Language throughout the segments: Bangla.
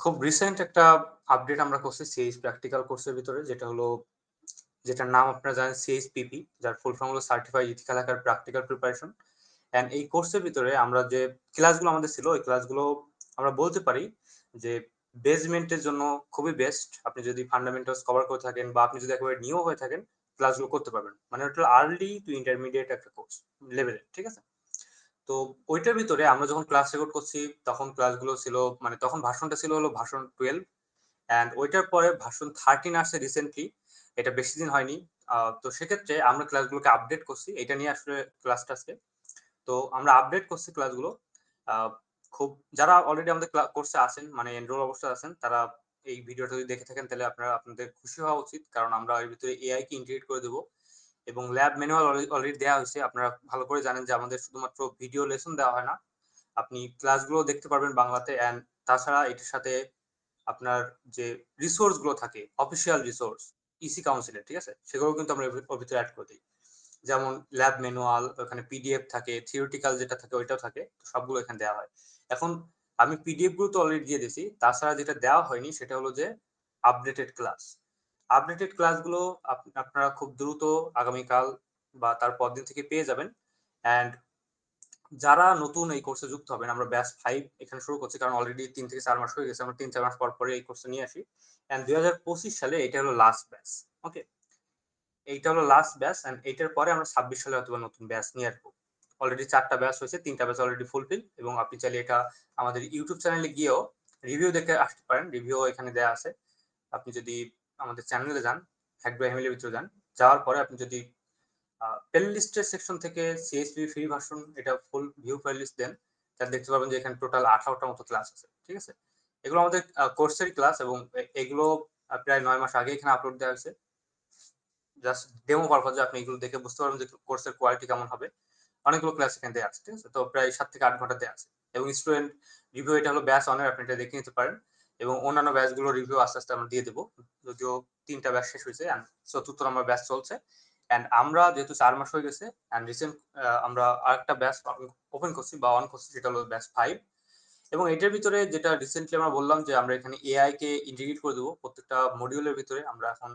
খুব রিসেন্ট একটা আপডেট আমরা করছি সিএইচ প্র্যাকটিক্যাল কোর্সের ভিতরে, যেটা হলো, যেটার নাম আপনারা জানেন সিএইচপিপি যার ফুল ফর্ম হলো certified ethical hacker practical preparation and এই কোর্সের ভিতরে আমরা যে ক্লাসগুলো আমাদের ছিল, ওই ক্লাসগুলো আমরা বলতে পারি যে বেসমেন্টের জন্য খুবই বেস্ট আপনি যদি ফান্ডামেন্টালস কভার করে থাকেন বা আপনি যদি একেবারে নিউ হয়ে থাকেন ক্লাসগুলো করতে পারবেন। মানে ওটা আর্লি টু ইন্টারমিডিয়েট একটা কোর্স লেভেলের ঠিক আছে? তো ওইটার ভিতরে আমরা যখন ক্লাস রেকর্ড করছি, তখন ক্লাসগুলো ছিল মানে তখন ভাষণটা ছিল হলো ভাষণ টুয়েলভ অ্যান্ড ওইটার পরে ভাষণ থার্টিন আসছে রিসেন্টলি এটা বেশি দিন হয়নি। তো সেক্ষেত্রে আমরা ক্লাসগুলোকে আপডেট করছি, এটা নিয়ে আসলে ক্লাসটা আজকে তো আমরা আপডেট করছি ক্লাসগুলো খুব, যারা অলরেডি আমাদের কোর্সে আছেন মানে এনরোল অবস্থায় আছেন, তারা এই ভিডিওটা যদি দেখে থাকেন, তাহলে আপনারা, আপনাদের খুশি হওয়া উচিত। কারণ আমরা এর ভিতরে এআই কে ইন্টিগ্রেট করে দেবো। এবং ল্যাব ম্যানুয়াল অলরেডি দেওয়া হয়েছে। আপনারা ভালো করে জানেন যে আমাদের শুধুমাত্র ভিডিও লেসন দেওয়া হয় না। আপনি ক্লাসগুলো দেখতে পারবেন বাংলাতে অ্যান্ড তাছাড়া এটির সাথে আপনার যে রিসোর্সগুলো থাকে অফিসিয়াল রিসোর্স ইসি কাউন্সিলের ঠিক আছে? সেগুলো কিন্তু আমরা ওর ভিতরে অ্যাড করে দিই। যেমন ল্যাব ম্যানুয়াল ওখানে পিডিএফ থাকে থিওরিটিক্যাল যেটা থাকে ওইটাও থাকে সবগুলো এখানে দেওয়া হয়। এখন আমি পিডিএফগুলো তো অলরেডি দিয়ে দিয়েছি, তাছাড়া যেটা দেওয়া হয়নি সেটা হলো যে আপডেটেড ক্লাস আপডেটেড ক্লাসগুলো আপনারা খুব দ্রুত আগামীকাল বা তার দিন থেকে পেয়ে যাবেন। অ্যান্ড যারা নতুন এই কোর্সে যুক্ত হবেন, আমরা ব্যাচ ফাইভ এখানে শুরু করছি, কারণ অলরেডি তিন থেকে চার মাস হয়ে গেছে, আমরা তিন, চার মাস পর পরে এই কোর্সে নিয়ে আসি। অ্যান্ড দুই হাজার পঁচিশ সালে এটা হলো লাস্ট ব্যাচ ওকে এইটা হলো লাস্ট ব্যাচ অ্যান্ড এইটার পরে আমরা ছাব্বিশ সালে অথবা নতুন ব্যাচ নিয়ে আসব। অলরেডি চারটা ব্যাচ হয়েছে, তিনটা ব্যাচ অলরেডি ফুলফিল এবং আপনি চাইলে এটা আমাদের ইউটিউব চ্যানেলে গিয়েও রিভিউ দেখে আসতে পারেন। রিভিউ এখানে দেওয়া আছে। আপনি যদি আমাদের চ্যানেলে যান এর ভিতরে যান। যাওয়ার পরে আপনি যদি প্লে লিস্টের সেকশন থেকে সিএসপি ফ্রি ভার্সন এটা ফুল ভিউ প্লে লিস্ট দেন, তাহলে দেখতে পাবেন যে এখানে টোটাল আঠারোটা মতো ক্লাস আছে, ঠিক আছে? এগুলো আমাদের কোর্সের ক্লাস এবং এগুলো প্রায় নয় মাস আগে এখানে আপলোড দেওয়া হয়েছে। জাস্ট ডেমো পারপাজে আপনি এগুলো দেখে বুঝতে পারবেন যে কোর্সের কোয়ালিটি কেমন হবে। অনেকগুলো ক্লাস এখানে দেওয়া আছে, ঠিক আছে? তো প্রায় সাত থেকে আট ঘণ্টা দেওয়া আছে। এবং স্টুডেন্ট রিভিউ এটা হলো ব্যাস অনের আপনি এটা দেখে নিতে পারেন। এবং অন্যান্য ব্যাচগুলো রিভিউ আস্তে আস্তে আমরা দিয়ে দেবো। যদিও তিনটা ব্যাচ শেষ হয়েছে চতুর্থ নম্বর ব্যাচ চলছে। অ্যান্ড আমরা যেহেতু চার মাস হয়ে গেছে অ্যান্ড রিসেন্ট আমরা আরেকটা ব্যাচ ওপেন করছি বা অন করছি সেটা হলো ব্যাচ ফাইভ এবং এটার ভিতরে যেটা রিসেন্টলি আমরা বললাম যে আমরা এখানে এআই কে ইন্টিগ্রেট করে দেবো প্রত্যেকটা মডিউলের ভিতরে। আমরা এখন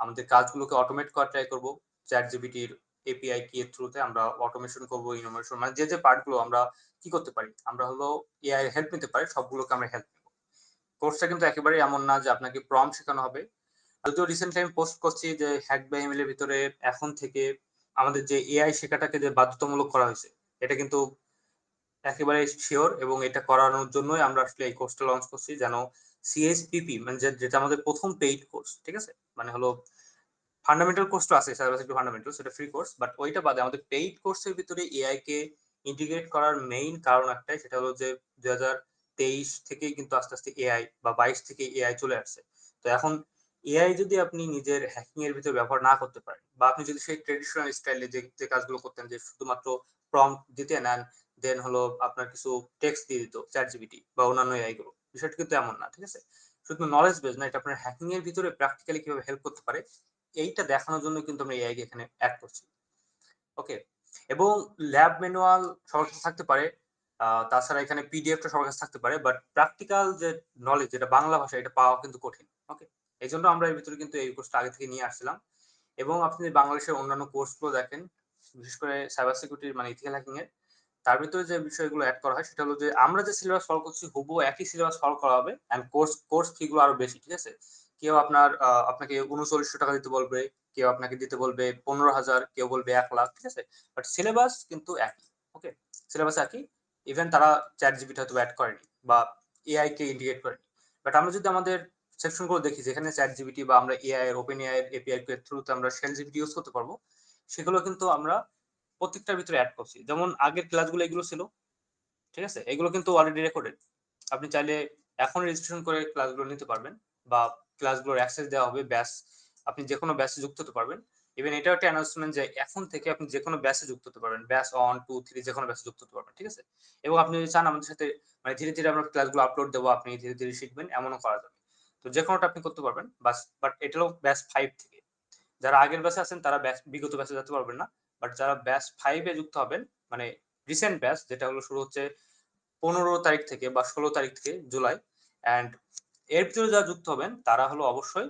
আমাদের কাজগুলোকে অটোমেট করা ট্রাই করব। চ্যাট জিবিটির এপিআই কি এর থ্রুতে আমরা অটোমেশন করব ইনোভেশন মানে যে যে পার্টগুলো আমরা কি করতে পারি। আমরা হলো এআই হেল্প নিতে পারি, সবগুলোকে আমরা হেল্প কোর্সটা কিন্তু একেবারেই এমন না যে আপনাকে প্রম শেখানো হবে। যদিও রিসেন্টলি আমি পোস্ট করছি যে হ্যাক বাই এমএল এর ভিতরে এখন থেকে আমাদের যে এআই শেখাটাকে যে বাধ্যতামূলক করা হয়েছে, এটা কিন্তু একেবারে শিওর এবং এটা করানোর জন্যই আমরা আসলে এই কোর্সটা লঞ্চ করছি যেন সিএসপিপি মানে যেটা আমাদের প্রথম পেইড কোর্স ঠিক আছে? মানে হলো ফান্ডামেন্টাল কোর্স তো আছে সিকিউরিটি ফান্ডামেন্টাল সেটা ফ্রি কোর্স বাট ওইটা বাদে আমাদের পেইড কোর্সের ভিতরে এআই কে ইন্টিগ্রেট করার মেইন কারণ একটাই, সেটা হলো যে দুই হাজার তেইশ থেকেই কিন্তু আস্তে আস্তে এআই বা বাইশ থেকে এআই চলে আসছে। তো এখন এআই যদি আপনি নিজের হ্যাকিং এর ভিতরে ব্যবহার না করতে পারেন বা আপনি যদি সেই ট্রেডিশনাল স্টাইলে যে যে কাজগুলো করতেন যে শুধুমাত্র প্রম দিতেন অ্যান্ড দেন হলো আপনার কিছু টেক্সট দিয়ে দিত চ্যাট জিবিটি বা অন্যান্য এআই গুলো, বিষয়টা কিন্তু এমন না, ঠিক আছে? শুধু নলেজ বেস না, এটা আপনার হ্যাকিং এর ভিতরে প্র্যাকটিক্যালি কীভাবে হেল্প করতে পারে, এইটা দেখানোর জন্য কিন্তু আমরা এআই এখানে অ্যাড করছি। ওকে এবং ল্যাব ম্যানুয়াল সবার থাকতে পারে তাছাড়া এখানে পিডিএফটা সবার কাছে থাকতে পারে বাট প্র্যাকটিক্যাল যে নলেজ যেটা বাংলা ভাষা এটা পাওয়া কিন্তু কঠিন ওকে এই জন্য আমরা এর ভিতরে কিন্তু এই কোর্সটা আগে থেকে নিয়ে আসছিলাম। এবং আপনি যদি বাংলাদেশের অন্যান্য কোর্সগুলো দেখেন, বিশেষ করে সাইবার সিকিউরিটির মানে ইথিক্যাল হ্যাকিং এর, তার ভিতরে যে বিষয়গুলো অ্যাড করা হয়, সেটা হলো যে আমরা যে সিলেবাস ফলো করছি, হুবহু একই সিলেবাস ফলো করা হবে এন্ড কোর্স কোর্স ফি গুলো আরও বেশি, ঠিক আছে? কেউ আপনার আপনাকে উনচল্লিশশো টাকা দিতে বলবে, কেউ আপনাকে দিতে বলবে পনেরো হাজার, কেউ বলবে এক লাখ, ঠিক আছে? বাট সিলেবাস কিন্তু একই ওকে সিলেবাস একই ইভেন তারা চ্যাট জিবিটা হয়তো অ্যাড করেনি বা এআই কে ইন্ডিকেট করেনি। বাট আমরা যদি আমাদের সেকশনগুলো দেখি, যেখানে চ্যাট জিবিটি বা আমরা এআই এর ওপেন এআই এর এপিআই এর থ্রুতে আমরা শেল জিবিটি ইউজ করতে পারব, সেগুলো কিন্তু আমরা প্রত্যেকটার ভিতরে অ্যাড করছি। যেমন আগের ক্লাসগুলো এগুলো ছিল, ঠিক আছে? এগুলো কিন্তু অলরেডি রেকর্ডেড আপনি চাইলে এখন রেজিস্ট্রেশন করে ক্লাসগুলো নিতে পারবেন বা ক্লাসগুলোর অ্যাক্সেস দেওয়া হবে ব্যাস আপনি যে কোনো ব্যাচে যুক্ত হতে পারবেন। ইভেন এটাও একটা অ্যানাউন্সমেন্ট যে এখন থেকে আপনি যে কোনো ব্যাচে যুক্ত হতে পারবেন। ব্যাচ ওয়ান টু থ্রি যে কোনো ব্যাচে যুক্ত হতে পারবেন, ঠিক আছে? এবং আপনি যদি চান আমাদের সাথে মানে ধীরে ধীরে আমরা ক্লাসগুলো আপলোড দেবো, আপনি ধীরে ধীরে শিখবেন, এমনও করা যাবে। তো যে কোনোটা আপনি করতে পারবেন বাস বাট এটা ব্যাচ ফাইভ থেকে। যারা আগের ব্যাচে আছেন, তারা ব্যাচ বিগত ব্যাচে যেতে পারবেন না বাট যারা ব্যাচ ফাইভে যুক্ত হবেন মানে রিসেন্ট ব্যাচ যেটা হলো শুরু হচ্ছে পনেরো তারিখ থেকে বা ষোলো তারিখ থেকে, জুলাই অ্যান্ড এর ভিতরে যারা যুক্ত হবেন, তারা হলো অবশ্যই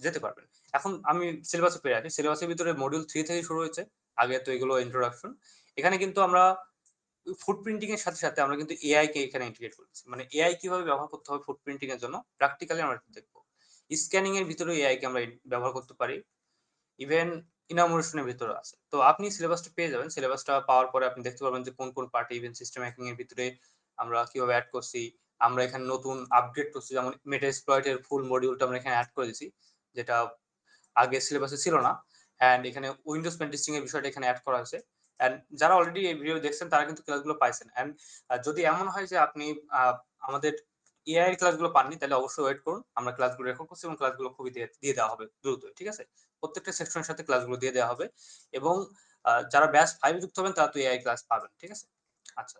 যেতে পারবেন। এখন আমি সিলেবাসে পেয়ে রাখি সিলেবাসের ভিতরে মডিউল থ্রি থেকে শুরু হয়েছে। আগে তো এগুলো ইন্ট্রোডাকশন এখানে কিন্তু আমরা ফুড প্রিন্টিং এর সাথে সাথে আমরা কিন্তু এআই কে এখানে ইন্টিগ্রেট করেছি। মানে এআই কীভাবে ব্যবহার করতে হবে ফুড প্রিন্টিং এর জন্য প্র্যাকটিক্যালি আমরা দেখব। স্ক্যানিং এর ভিতরে এআই কে আমরা ব্যবহার করতে পারি। ইভেন ইনামোরেশনের ভিতরে আছে। তো আপনি সিলেবাসটা পেয়ে যাবেন। সিলেবাসটা পাওয়ার পরে আপনি দেখতে পারবেন যে কোন কোন পার্টি ইভেন সিস্টেম হ্যাকিং এর ভিতরে আমরা কীভাবে অ্যাড করছি। আমরা এখানে নতুন আপডেট করছি। যেমন মেটা এক্সপ্লয়েট এর ফুল মডিউলটা আমরা এখানে অ্যাড করে দিয়েছি। যেটা আগে সিলেবাসে ছিল না। অ্যান্ড এখানে উইন্ডোজ পেন টেস্টিং এর বিষয়টা এখানে অ্যাড করা হয়েছে। অ্যান্ড যারা অলরেডি এই ভিডিও দেখছেন, তারা কিন্তু ক্লাসগুলো পাইছেন। অ্যান্ড যদি এমন হয় যে আপনি আমাদের এআই ক্লাসগুলো পাননি, তাহলে অবশ্যই ওয়েট করুন। আমরা ক্লাসগুলো রেকর্ড করছি এবং ক্লাসগুলো খুবই দিয়ে দেওয়া হবে দ্রুত, ঠিক আছে? প্রত্যেকটা সেকশনের সাথে ক্লাসগুলো দিয়ে দেওয়া হবে। এবং যারা ব্যাচ ফাইভ যুক্ত হবেন, তারা তো এআই ক্লাস পাবেন, ঠিক আছে? আচ্ছা।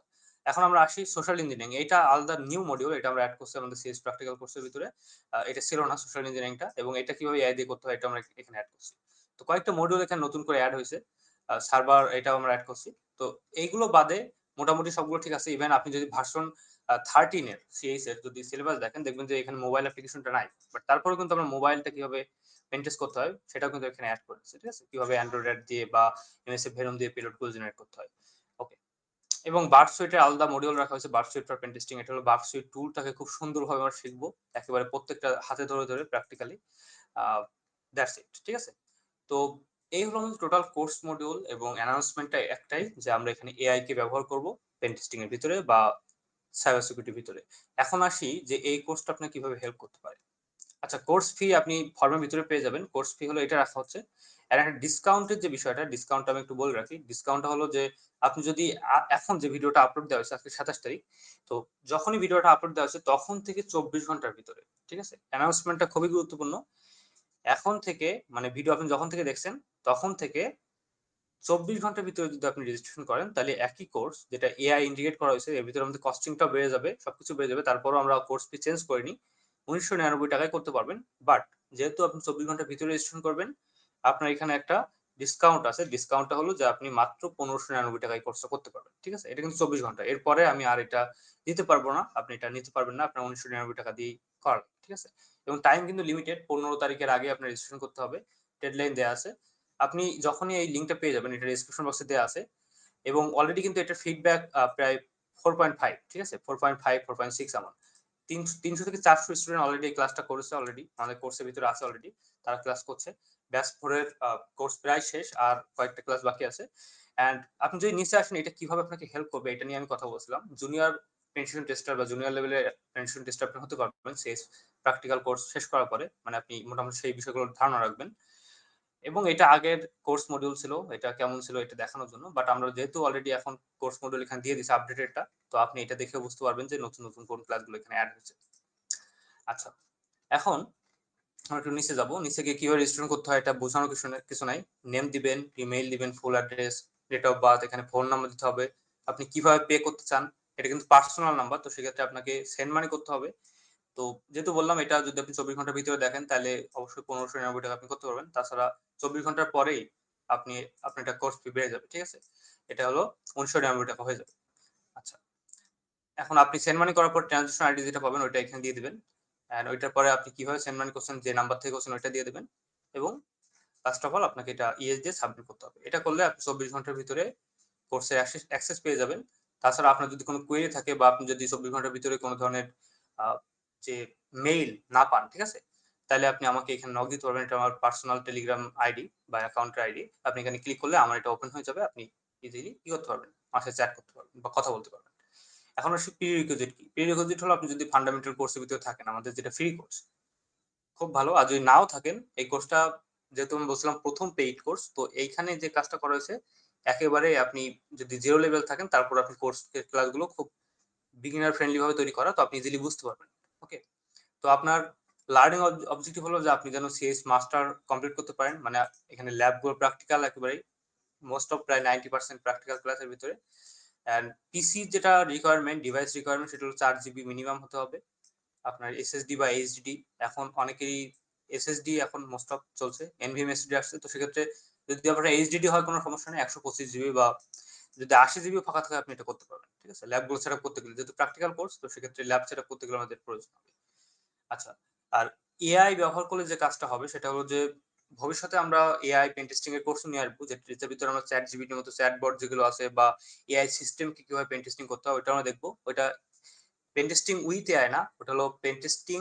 এখন আমরা আসি সোশ্যাল ইঞ্জিনিয়ারিং এটা আলাদা নিউ মডিউল এটা আমরা অ্যাড করছি আমাদের সিএস প্র্যাকটিক্যাল কোর্সের ভিতরে। এটা ছিল না সোশ্যাল ইঞ্জিনিয়ারিংটা এবং এটা কীভাবে এআই দিয়ে করতে হয় এটা আমরা এখানে অ্যাড করছি। তো কয়েকটা মডিউল এখানে নতুন করে অ্যাড হয়েছে। সার্ভার এটাও আমরা অ্যাড করছি। তো এইগুলো বাদে মোটামুটি সবগুলো ঠিক আছে। ইভেন আপনি যদি ভার্সন থার্টিন এর সিএস এর যদি সিলেবাস দেখেন, দেখবেন যে এখানে মোবাইল অ্যাপ্লিকেশনটা নাই। বাট তারপরে কিন্তু আমরা মোবাইলটা কীভাবে মেনটেন করতে হয়, সেটাও কিন্তু এখানে অ্যাড করেছে, ঠিক আছে? কীভাবে অ্যান্ড্রয়েড দিয়ে বা এমএসএ ভেরম দিয়ে পেলোডগুলো জেনারেট করতে হয়। এবং বার্ড সুইটের আলাদা মডিউল রাখা হয়েছে burp suite for pen testing এটা হলো বার্ড সুইট টুলটাকে খুব সুন্দরভাবে আমরা শিখব, একেবারে প্রত্যেকটা হাতে ধরে ধরে প্র্যাকটিক্যালি দ্যাটস ইট ঠিক আছে? তো এই হলো আমাদের টোটাল কোর্স মডিউল এবং অ্যানাউন্সমেন্টটা একটাই যে আমরা এখানে এআই কে ব্যবহার করব পেন টেস্টিং এর ভিতরে বা সাইবার সিকিউরিটির ভিতরে। এখন আসি যে এই কোর্সটা আপনাকে কীভাবে হেল্প করতে পারে। আচ্ছা কোর্স ফি আপনি ফর্মের ভিতরে পেয়ে যাবেন। কোর্স ফি হলো এটা রাখা হচ্ছে আর একটা ডিসকাউন্টের যে বিষয়টা ডিসকাউন্ট আমি একটু বলে রাখি। ডিসকাউন্টটা হলো যে, আপনি যদি এখন যে ভিডিওটা আপলোড দেওয়া হয়েছে, আজকে সাতাশ তারিখ, তো যখনই ভিডিওটা আপলোড দেওয়া হয়েছে, তখন থেকে চব্বিশ ঘণ্টার ভিতরে, ঠিক আছে? অ্যানাউন্সমেন্টটা খুবই গুরুত্বপূর্ণ। এখন থেকে মানে ভিডিও আপনি যখন থেকে দেখছেন, তখন থেকে চব্বিশ ঘণ্টার ভিতরে যদি আপনি রেজিস্ট্রেশন করেন, তাহলে একই কোর্স যেটা এআই ইন্ডিকেট করা হয়েছে, এর ভিতরে আমাদের কস্টিংটা বেড়ে যাবে, সবকিছু বেড়ে যাবে। তারপরও আমরা কোর্স ফি চেঞ্জ করিনি। উনিশশো নিরানব্বই টাকায় করতে পারবেন। বাট যেহেতু আপনি চব্বিশ ঘণ্টার ভিতরে রেজিস্ট্রেশন করবেন আপনার এখানে একটা ডিসকাউন্ট আছে। ডিসকাউন্টটা হলো যে আপনি মাত্র পনেরোশো নিরানব্বই টাকায় কোর্সটা করতে পারবেন। ঠিক আছে? এটা কিন্তু চব্বিশ ঘণ্টা। এরপরে আমি আর এটা দিতে পারব না। আপনি এটা নিতে পারবেন না। আপনার উনিশশো নিরানব্বই টাকা দিয়ে করাবেন ঠিক আছে? এবং টাইম কিন্তু লিমিটেড পনেরো তারিখের আগে আপনার রেজিস্ট্রেশন করতে হবে। ডেডলাইন দেওয়া আছে। আপনি যখনই এই লিঙ্কটা পেয়ে যাবেন, এটা ডিসক্রিপশন বক্সে দেওয়া আছে। এবং অলরেডি কিন্তু এটা ফিডব্যাক প্রায় ফোর পয়েন্ট ফাইভ ঠিক আছে? Four point five four point six এমন তিনশো থেকে চারশো স্টুডেন্ট অলরেডি এই ক্লাসটা করেছে অলরেডি আমাদের কোর্সের ভিতরে আছে অলরেডি তারা ক্লাস করছে। ব্যাস ফোরের কোর্স প্রায় শেষ, আর কয়েকটা ক্লাস বাকি আছে। অ্যান্ড আপনি যদি নিচে আসেন, এটা কীভাবে আপনাকে হেল্প করবে, এটা নিয়ে আমি কথা বলছিলাম। জুনিয়র পেনশন টেস্টার বা জুনিয়র লেভেলের পেনশন টেস্টার আপনি হতে পারবেন, শেষ প্র্যাকটিক্যাল কোর্স শেষ করার পরে। মানে আপনি মোটামুটি সেই বিষয়গুলোর ধারণা রাখবেন। এবং এটা আগের কোর্স মডিউল ছিল, এটা কেমন ছিল এটা দেখানোর জন্য বাট আমরা যেহেতু অলরেডি এখন কোর্স মডিউল এখানে দিয়ে দিচ্ছি আপডেটেডটা তো আপনি এটা দেখে বুঝতে পারবেন যে নতুন নতুন কোন ক্লাসগুলো এখানে অ্যাড হয়েছে। আচ্ছা এখন আমরা একটু নিচে যাব। নিচে গিয়ে কীভাবে রেজিস্ট্রেশন করতে হয় এটা বোঝানোর কিছু কিছু নাই। নেম দিবেন ইমেইল দিবেন full address date of birth এখানে ফোন নাম্বার দিতে হবে। আপনি কীভাবে পে করতে চান, এটা কিন্তু পার্সোনাল নাম্বার তো সেক্ষেত্রে আপনাকে সেন্ড মানি করতে হবে। তো যেহেতু বললাম এটা যদি আপনি চব্বিশ ঘণ্টার ভিতরে দেখেন, তাহলে অবশ্যই পনেরোশো নিরানব্বই টাকা আপনি করতে পারবেন। তাছাড়া চব্বিশ ঘণ্টার পরেই আপনি, আপনার একটা কোর্স ফি বেড়ে যাবে, ঠিক আছে? এটা হলো উনিশশো নিরানব্বই টাকা হয়ে যাবে। আচ্ছা এখন আপনি সেন্ড মানি করার পর ট্রানজেকশন আইডি যেটা পাবেন, ওইটা এখানে দিয়ে দিবেন। অ্যান্ড ওইটার পরে আপনি কীভাবে সেন্ড মানি করছেন, যে নাম্বার থেকে করছেন, ওইটা দিয়ে দেবেন। এবং ফার্স্ট অফ অল আপনাকে এটা ইএস দিয়ে সাবমিট করতে হবে। এটা করলে আপনি চব্বিশ ঘণ্টার ভিতরে কোর্সের অ্যাক্সেস পেয়ে যাবেন। তাছাড়া আপনার যদি কোনো কোয়েরি থাকে বা আপনি যদি চব্বিশ ঘণ্টার ভিতরে কোনো ধরনের যে মেইল না পান, ঠিক আছে? তাহলে আপনি আমাকে এখানে নক দিতে পারবেন। এটা আমার পার্সোনাল টেলিগ্রাম আইডি বা অ্যাকাউন্টের আইডি আপনি এখানে ক্লিক করলে আমার এটা ওপেন হয়ে যাবে। আপনি ইজিলি কি করতে পারবেন, আমার সাথে চ্যাট করতে পারবেন বা কথা বলতে পারবেন। এখন আসলে প্রি রিকোজিট কি? প্রি রিকোজিট হলো আপনি যদি ফান্ডামেন্টাল কোর্সের ভিতরে থাকেন, আমাদের যেটা ফ্রি কোর্স খুব ভালো। আর যদি নাও থাকেন, এই কোর্সটা যেহেতু আমি বলছিলাম প্রথম পেইড কোর্স তো এইখানে যে কাজটা করা হয়েছে, একেবারে আপনি যদি জিরো লেভেল থাকেন, তারপর আপনি কোর্স ক্লাসগুলো খুব বিগিনার ফ্রেন্ডলি ভাবে তৈরি করা, তো আপনি ইজিলি বুঝতে পারবেন। ওকে তো আপনার লার্নিং অবজেক্টিভ হলো যে আপনি যেন সিএস মাস্টার কমপ্লিট করতে পারেন। মানে এখানে ল্যাবগুলো প্র্যাকটিক্যাল একেবারেই। মোস্ট অফ প্রায় নাইনটি পার্সেন্ট প্র্যাকটিক্যাল ক্লাসের ভিতরে। অ্যান্ড পিসি যেটা রিকোয়ারমেন্ট ডিভাইস রিকোয়ারমেন্ট সেটা হলো চার জিবি মিনিমাম হতে হবে। আপনার এসএসডি বা এইচডি এখন অনেকেরই এসএসডি এখন মোস্ট অফ চলছে। এনভিএম এসডি আসছে। তো সেক্ষেত্রে যদি আপনার এইচডিডি হয় কোনো সমস্যা নেই। একশো পঁচিশ জিবি বা যদি আশি জিবি ফাঁকা থাকে, আপনি এটা করতে পারবেন, ঠিক আছে? ল্যাবগুলো সেট করতে গেলে, যেহেতু প্র্যাকটিক্যাল কোর্স তো সেক্ষেত্রে ল্যাব সেট করতে গেলে আমাদের প্রয়োজন হবে। আচ্ছা আর এআই ব্যবহার করলে যে কাজটা হবে, সেটা হলো যে, ভবিষ্যতে আমরা এআই পেন টেস্টিং এর কোর্স নিয়ে আসব যেটার ভিতরে আমরা চ্যাট জিবিটির মতো চ্যাটবট যেগুলো আছে, বা এআই সিস্টেমকে কীভাবে পেন টেস্টিং করতে হয় ওটা আমরা দেখব। ওইটা পেন টেস্টিং উইথ এআই না, ওটা হলো পেন টেস্টিং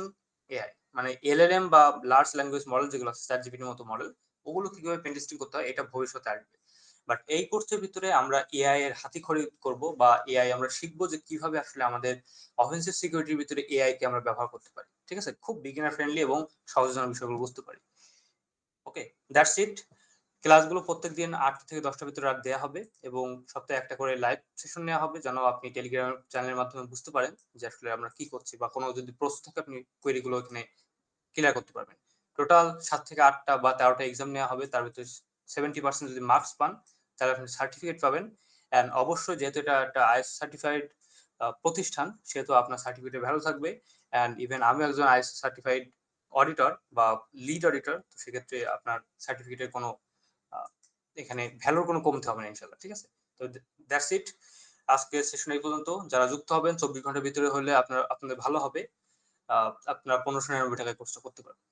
এআই মানে এলএলএম বা লার্জ ল্যাঙ্গুয়েজ মডেল যেগুলো আছে চ্যাট জিবিটির মতো মডেল ওগুলো কীভাবে পেন টেস্টিং করতে হয়, এটা ভবিষ্যতে আসবে। বাট এই কোর্সের ভিতরে আমরা এআই এর হাতি খড়ি করব বা এআই আমরা শিখব যে কীভাবে আসলে আমাদের অফেন্সিভ সিকিউরিটির ভিতরে এআই কে আমরা ব্যবহার করতে পারি। ঠিক আছে? খুব বিগিনার ফ্রেন্ডলি এবং সহজজনক বিষয়গুলো বুঝতে পারি। ওকে দ্যাটস ইট ক্লাসগুলো প্রত্যেক দিন আটটা থেকে দশটার ভিতরে রাত দেওয়া হবে এবং সপ্তাহে একটা করে লাইভ সেশন নেওয়া হবে। যেন আপনি টেলিগ্রাম চ্যানেলের মাধ্যমে বুঝতে পারেন যে আসলে আমরা কি করছি বা কোনো যদি প্রশ্ন থাকে আপনি কোয়েরিগুলো এখানে ক্লিয়ার করতে পারবেন। টোটাল সাত থেকে আটটা বা তেরোটা এক্সাম নেওয়া হবে। তার ভিতরে সেভেন্টি পার্সেন্ট যদি মার্কস পান তাহলে আপনি সার্টিফিকেট পাবেন। অ্যান্ড অবশ্যই যেহেতু এটা একটা আইএস সার্টিফাইড প্রতিষ্ঠান, সেহেতু আপনার সার্টিফিকেট ভ্যালু থাকবে। অ্যান্ড ইভেন আমি একজন আইএস সার্টিফাইড অডিটর বা লিড অডিটর তো সেক্ষেত্রে আপনার সার্টিফিকেটের কোনো এখানে ভ্যালুর কোনো কমতে হবে না ইনশাল্লাহ ঠিক আছে? তো দ্যাটস ইট আজকে সেশন এই পর্যন্ত। যারা যুক্ত হবেন, চব্বিশ ঘণ্টার ভিতরে হলে আপনার, আপনাদের ভালো হবে। আপনার পনেরোশো নিরানব্বই টাকায় কোর্সটা করতে পারবেন।